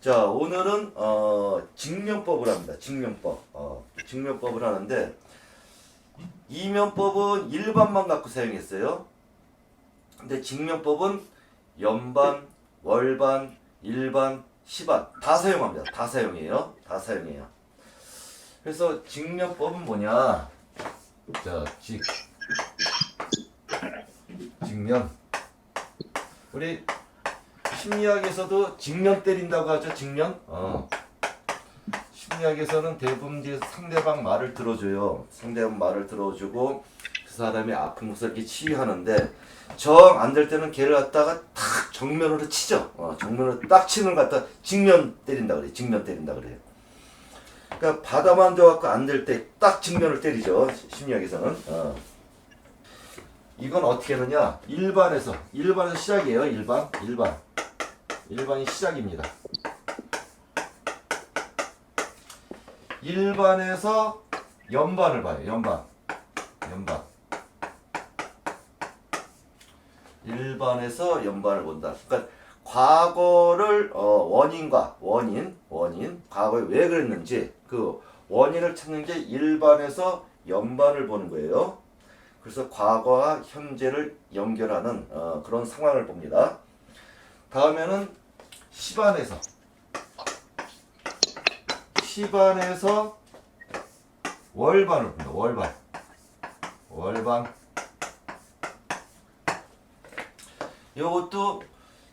자, 오늘은 어, 직면법을 합니다. 직면법. 어, 직면법을 하는데 이면법은 일반만 갖고 사용했어요. 근데 직면법은 연반, 월반, 일반, 시반 다 사용합니다. 다 사용해요. 다 사용해요. 그래서 직면법은 뭐냐? 자, 직 직면. 우리 심리학에서도 직면 때린다고 하죠. 직면. 어. 심리학에서는 대부분 이제 상대방 말을 들어줘요. 상대방 말을 들어주고 그 사람의 아픈 것을 이렇게 치유하는데 정 안 될 때는 걔를 갖다가 탁 정면으로 치죠. 어, 정면으로 딱 치는 걸 갖다 직면 때린다 그래. 직면 때린다 그래요. 그러니까 바다만 좋아갖고 안 될 때 딱 직면을 때리죠. 심리학에서는. 어. 이건 어떻게 하느냐? 일반에서 일반에서 시작이에요. 일반, 일반, 일반이 시작입니다. 일반에서 연반을 봐요. 연반, 연반. 일반에서 연반을 본다. 그러니까 과거를 어, 원인과 원인, 원인, 과거에 왜 그랬는지 그 원인을 찾는 게 일반에서 연반을 보는 거예요. 그래서 과거와 현재를 연결하는 어, 그런 상황을 봅니다. 다음에는 시반에서 시반에서 월반을 봅니다. 월반 월반 이것도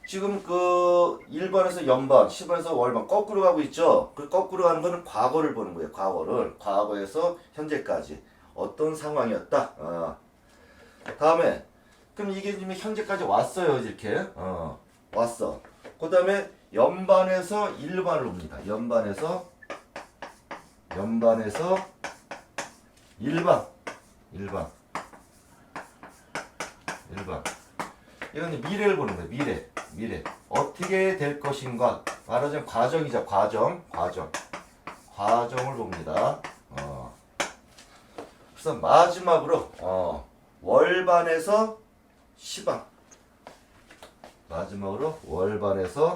지금 그 1번에서 연반, 10번에서 월반 거꾸로 가고 있죠. 그 거꾸로 가는 거는 과거를 보는 거예요. 과거를 과거에서 현재까지 어떤 상황이었다. 어. 다음에 그럼 이게 지금 현재까지 왔어요. 이렇게 어. 왔어. 그 다음에 연반에서 1반을 봅니다. 연반에서 연반에서 1반 1반 1반 이건 미래를 보는 거예요. 미래, 미래. 어떻게 될 것인가. 말하자면 과정이죠. 과정, 과정. 과정을 봅니다. 어. 그래서 마지막으로 어, 월반에서 시반. 마지막으로 월반에서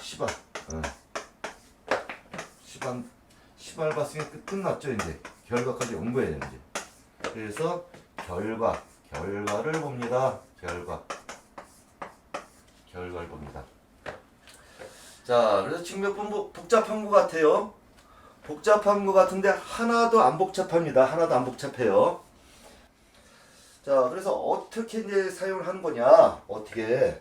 시반. 어. 시반, 봤으니까 끝- 끝났죠. 이제 결과까지 온 거예요. 이제. 그래서 결과. 결과를 봅니다. 결과. 결과를 봅니다. 자, 그래서 뭐 복잡한 것 같아요. 복잡한 것 같은데 하나도 안 복잡합니다. 하나도 안 복잡해요. 자, 그래서 어떻게 이제 사용을 하는 거냐? 어떻게?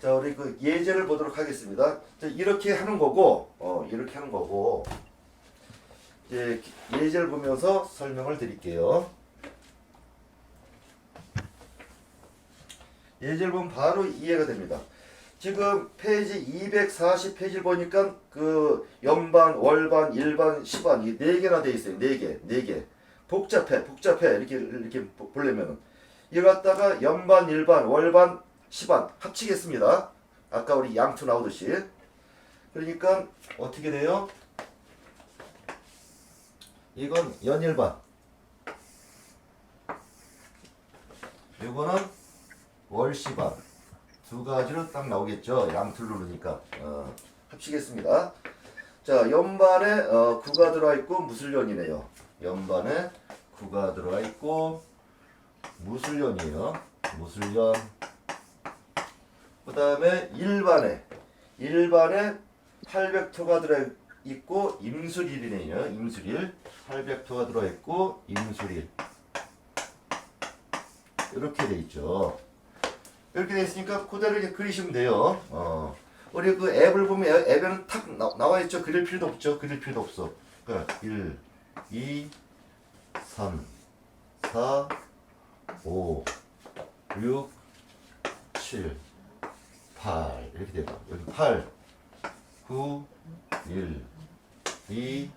자, 우리 그 예제를 보도록 하겠습니다. 자, 이렇게 하는 거고, 어, 이렇게 하는 거고, 이제 예제를 보면서 설명을 드릴게요. 예제를 보면 바로 이해가 됩니다. 지금 페이지 240페이지를 보니까 그 연반, 월반, 일반, 시반 이 네 개나 돼 있어요. 네 개, 네 개. 복잡해, 복잡해 이렇게 이렇게 보- 보려면은 이거 갖다가 연반, 일반, 월반, 시반 합치겠습니다. 아까 우리 양투 나오듯이. 그러니까 어떻게 돼요? 이건 연일반. 이거는 월시반 두 가지로 딱 나오겠죠. 양툴 누르니까 어, 합치겠습니다. 자 연반에 어, 9가 들어와 있고 무술연이네요. 연반에 9가 들어와 있고 무술연이에요. 무술연. 그 다음에 일반에 일반에 800토가 들어 있고 임술일이네요. 임술일 800토가 들어 있고 임술일 이렇게 돼 있죠. 이렇게 돼 있으니까 그대로 이제 그리시면 돼요. 어. 우리 그 앱을 보면 앱- 앱에는 탁 나, 나와 있죠. 그릴 필요도 없죠. 그릴 필요도 없어. 그러니까 1, 2, 3, 4, 5, 6, 7, 8 이렇게 돼요. 여기 8, 9, 1, 2,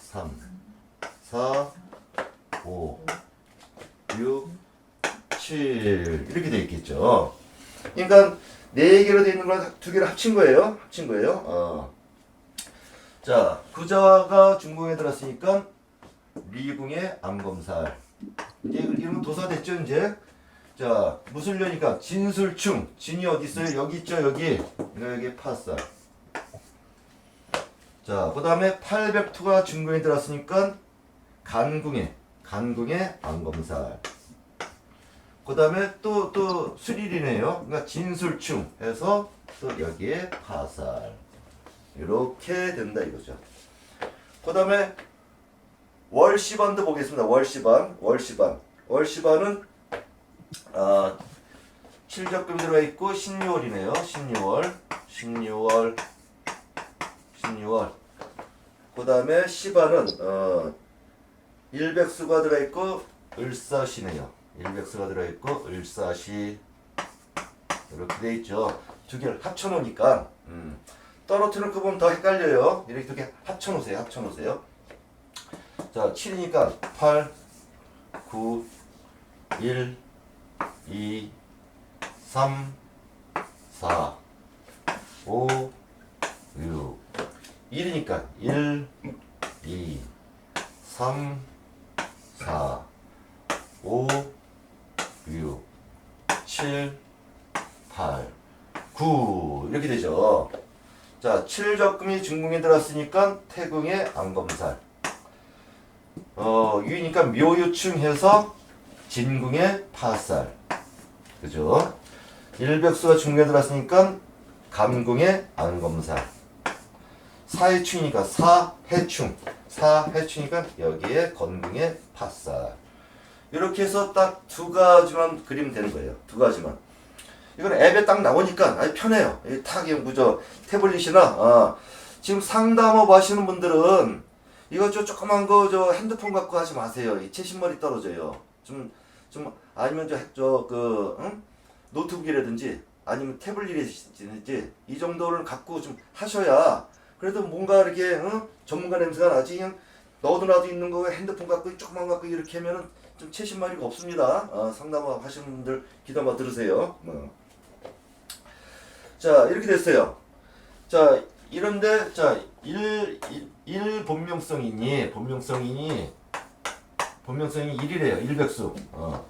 3, 4, 5, 6, 7 이렇게 돼 있겠죠. 그러니까 네 개로 돼 있는 걸 두 개를 합친 거예요. 합친 거예요. 어. 자, 구자가 중공에 들었으니까 미궁의 암검살. 이제 이러면 도사됐죠, 이제. 자 무술려니까 진술충 진이 어디 있어요? 여기 있죠 여기 여기 파살. 자 그 다음에 800투가 중근에 들었으니까 간궁에 간궁에 안검살. 그 다음에 또 또 수릴이네요. 그러니까 진술충 해서 또 여기에 파살. 이렇게 된다 이거죠. 그 다음에 월시반도 보겠습니다. 월시반, 월시반, 월시반은 아 7적금 들어가 있고 16월이네요. 16월, 16월, 16월. 그 다음에 시반은 어 일백수가 들어 있고 을사시네요. 일백수가 들어 있고 을사시 이렇게 돼 있죠. 두 개를 합쳐 놓으니까 음. 떨어뜨려 그 보면 더 헷갈려요. 이렇게 두 개 합쳐 놓으세요. 합쳐 놓으세요. 자, 7이니까 8, 9, 1, 2, 3, 4, 5, 6. 1이니까 1, 2, 3, 4, 5, 6, 7, 8, 9. 이렇게 되죠. 자, 7적금이 중궁에 들었으니까 태궁의 안검살. 어, 유이니까 묘유충 해서 진궁의 파살. 그죠? 일백수가 중궁에 들었으니까 감궁의 안검살. 사해충이니까 사해충. 사해충이니까 여기에 건궁의 파살. 이렇게 해서 딱 두 가지만 그리면 되는 거예요. 두 가지만. 이건 앱에 딱 나오니까 아주 편해요. 이 타기 무저 태블릿이나 아, 지금 상담업 하시는 분들은 이거 저 조그만 거 저 핸드폰 갖고 하지 마세요. 이 채신머리 떨어져요. 좀 좀 아니면 저 저 그 응? 노트북이라든지 아니면 태블릿이든지 이 정도를 갖고 좀 하셔야 그래도 뭔가 이렇게 응? 전문가 냄새가 나지 그냥 너도 나도 있는 거 핸드폰 갖고 조그만 거 갖고 이렇게 하면은 좀 채신머리가 없습니다. 어, 상담업 하시는 분들 기도만 들으세요. 어. 자 이렇게 됐어요. 자 이런데 자1 1 본명성이니 본명성이니 본명성이 1이래요. 1백수. 어.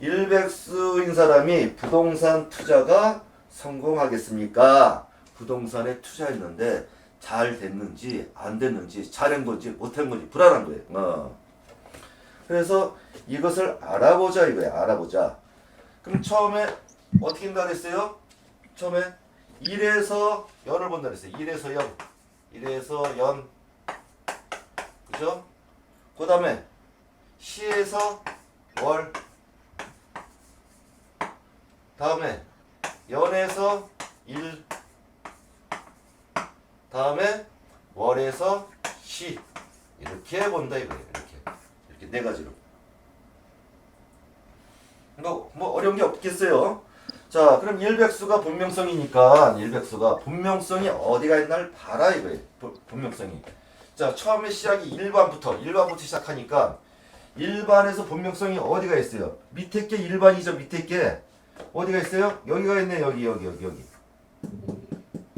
1백수인 사람이 부동산 투자가 성공하겠습니까? 부동산에 투자했는데 잘 됐는지 안 됐는지 잘한 건지 못한 건지 불안한 거예요. 어. 그래서 이것을 알아보자 이거예요. 알아보자. 그럼 처음에 어떻게 한다 그랬어요? 처음에 1에서 연을 본다 그랬어요. 1에서 연. 1에서 연. 그죠? 그 다음에 시에서 월. 다음에 연에서 일. 다음에 월에서 시. 이렇게 본다 이거예요. 이렇게. 이렇게 네 가지로. 뭐, 뭐 어려운 게 없겠어요. 자, 그럼 일백수가 본명성이니까 일백수가 본명성이 어디가 있나를 봐라 이거예요. 본- 본명성이. 자, 처음에 시작이 1반부터 1반부터 시작하니까 1반에서 본명성이 어디가 있어요? 밑에 게 1반이죠. 밑에 게 어디가 있어요? 여기가 있네. 여기 여기 여기 여기.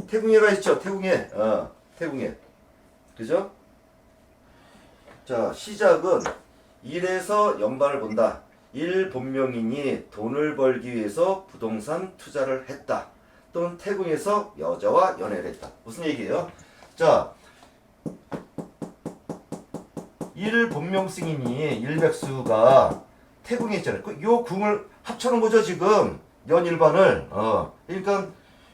태궁예가 있죠. 태궁예. 어, 태궁예. 그죠? 자, 시작은 1에서 연반을 본다. 1 본명이니 돈을 벌기 위해서 부동산 투자를 했다. 또는 태궁에서 여자와 연애를 했다. 무슨 얘기예요? 자, 1 본명승이니 일백수가 태궁에 있잖아요. 그요 궁을 합쳐놓은 거죠 지금 연일반을. 어, 그러니까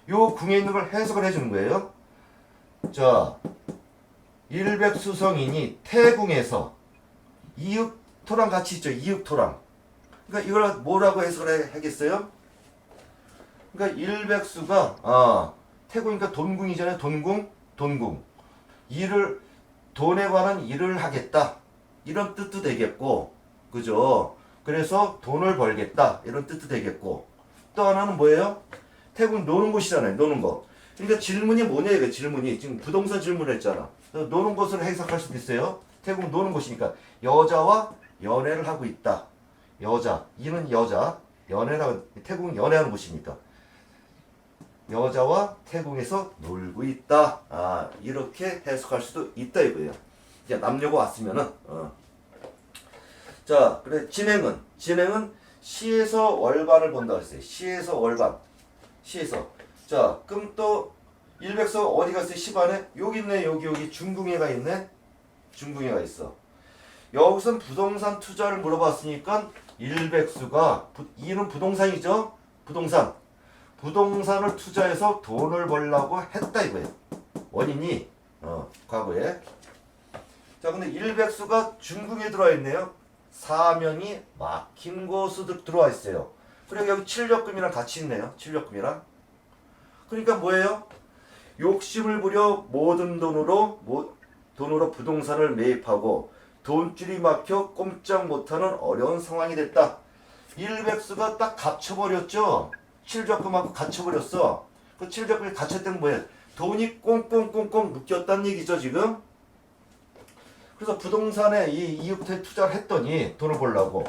요 궁에 있는 걸 해석을 해주는 거예요. 자, 일백수성이니 태궁에서 이육토랑 같이 있죠. 이육토랑. 그러니까 이걸 뭐라고 해석을 하겠어요? 그러니까 일백수가 아 태궁이니까 돈궁이잖아요. 돈궁, 돈궁. 일을 돈에 관한 일을 하겠다. 이런 뜻도 되겠고, 그죠? 그래서 돈을 벌겠다. 이런 뜻도 되겠고. 또 하나는 뭐예요? 태국 노는 곳이잖아요. 노는 거. 그러니까 질문이 뭐냐 이거 질문이 지금 부동산 질문을 했잖아. 노는 것으로 해석할 수도 있어요. 태국 노는 곳이니까 여자와 연애를 하고 있다. 여자 이는 여자 연애라고 태국은 연애하는 곳이니까 여자와 태국에서 놀고 있다. 아 이렇게 해석할 수도 있다 이거예요. 이제 남녀가 왔으면은 어. 자 그래 진행은 진행은 시에서 월반을 본다 그랬어요. 시에서 월반. 시에서. 자, 그럼 또 일백서 어디 갔어요? 시반에? 여기 있네. 여기 여기 중궁에가 있네. 중궁에가 있어. 여기선 부동산 투자를 물어봤으니까 일백수가 부, 이는 부동산이죠. 부동산. 부동산을 투자해서 돈을 벌려고 했다 이거예요. 원인이 어, 과거에. 자, 근데 일백수가 중궁에 들어와 있네요. 사면이 막힌 곳으로 들어와 있어요. 그리고 여기 칠적금이랑 같이 있네요. 칠적금이랑. 그러니까 뭐예요? 욕심을 부려 모든 돈으로 모, 돈으로 부동산을 매입하고 돈줄이 막혀 꼼짝 못하는 어려운 상황이 됐다. 일백수가 딱 갇혀버렸죠. 칠적금하고 갇혀버렸어. 그 칠적금이 갇혔던 뭐예요? 돈이 꽁꽁꽁꽁 묶였다는 얘기죠 지금. 그래서 부동산에 이 이후부터 투자를 했더니 돈을 벌라고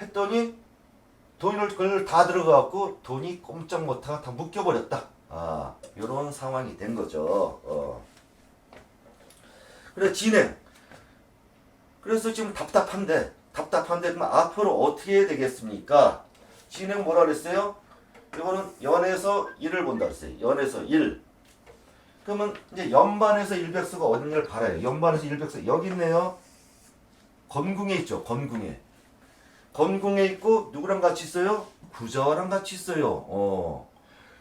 했더니 돈을 다 들어가갖고 돈이 꼼짝 못하고 다 묶여버렸다. 아 이런 상황이 된 거죠. 어. 그래 진행. 그래서 지금 답답한데 답답한데 그럼 앞으로 어떻게 해야 되겠습니까? 진행 뭐라 그랬어요? 이거는 연에서 1을 본다 그랬어요. 연에서 1. 그러면 이제 연반에서 일백수가 어딘가를 봐라요. 연반에서 일백수 여기 있네요. 건궁에 있죠. 건궁에. 건궁에 있고 누구랑 같이 있어요? 구자와랑 같이 있어요. 어.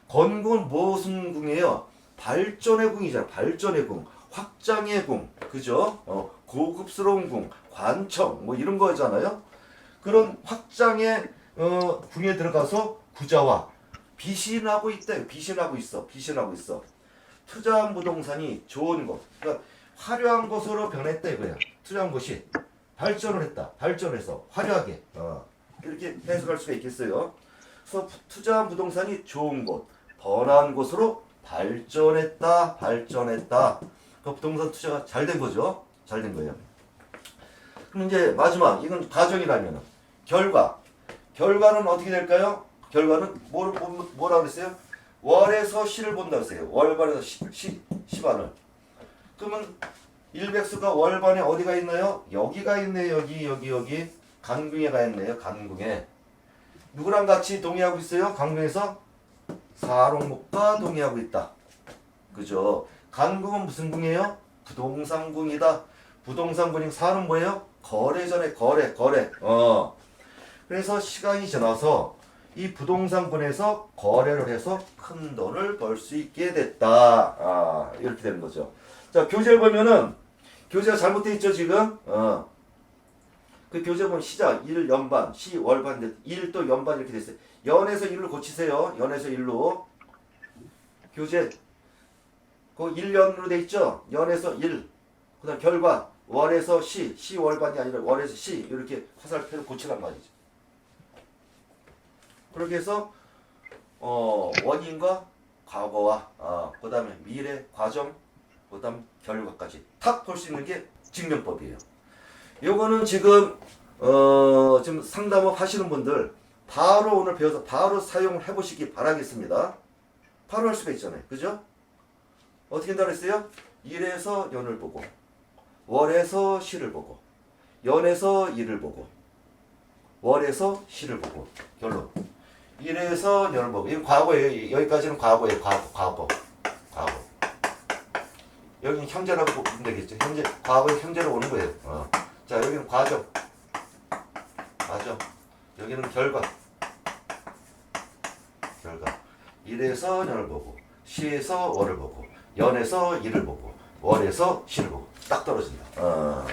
건궁은 무슨 궁이에요? 발전의 궁이잖아. 발전의 궁, 확장의 궁, 그죠? 어, 고급스러운 궁, 관청 뭐 이런 거잖아요. 그런 확장의 어, 궁에 들어가서 구자와 비신하고 있다. 비신하고 있어. 비신하고 있어. 투자한 부동산이 좋은 곳, 그러니까 화려한 곳으로 변했다 이거야. 투자한 곳이 발전을 했다. 발전해서 화려하게 어, 이렇게 해석할 수가 있겠어요. 그래서 부- 투자한 부동산이 좋은 곳, 번화한 곳으로 발전했다. 발전했다. 그 부동산 투자가 잘 된 거죠. 잘 된 거예요. 그럼 이제 마지막 이건 가정이라면 결과 결과는 어떻게 될까요? 결과는 뭐, 뭐, 뭐라 그랬어요? 월에서 시를 본다 그랬어요. 월반에서 시, 시, 시반을. 그러면 일백수가 월반에 어디가 있나요? 여기가 있네요. 여기 여기 여기 간궁에 가 있네요. 간궁에. 누구랑 같이 동의하고 있어요? 간궁에서 사롱목과 동의하고 있다. 그죠? 간궁은 무슨 궁이에요? 부동산궁이다. 부동산궁이 사는 뭐예요? 거래 전에 거래 거래. 어. 그래서 시간이 지나서 이 부동산군에서 거래를 해서 큰 돈을 벌 수 있게 됐다. 아, 이렇게 되는 거죠. 자, 교재를 보면은 교재가 잘못되어 있죠, 지금? 어. 그 교재 보면 시작, 일 연반, 시 월반, 일또 연반 이렇게 됐어요. 연에서 일로 고치세요. 연에서 일로. 교재 그 1년으로 돼 있죠? 연에서 1. 그 다음 결과 월에서 시, 시 월반이 아니라 월에서 시 이렇게 화살표를 고치란 말이죠. 그렇게 해서 어, 원인과 과거와 아, 그다음에 미래 과정 그 다음 결과까지 탁 볼 수 있는 게 증명법이에요. 요거는 지금 어, 지금 상담업 하시는 분들 바로 오늘 배워서 바로 사용을 해보시기 바라겠습니다. 바로 할 수가 있잖아요. 그죠? 어떻게 한다고 했어요? 일에서 연을 보고 월에서 시를 보고 연에서 일을 보고 월에서 시를 보고 결론 일에서 연을 보고 이건 과거예요. 여기까지는 과거예요. 과거 과거 과거 여기는 현재라고 보면 되겠죠. 현재 과거에 현재로 오는 거예요. 어. 자 여기는 과정 과정 여기는 결과 결과 일에서 연을 보고 시에서 월을 보고 연에서 일을 보고 월에서 시를 보고 딱 떨어진다. 어.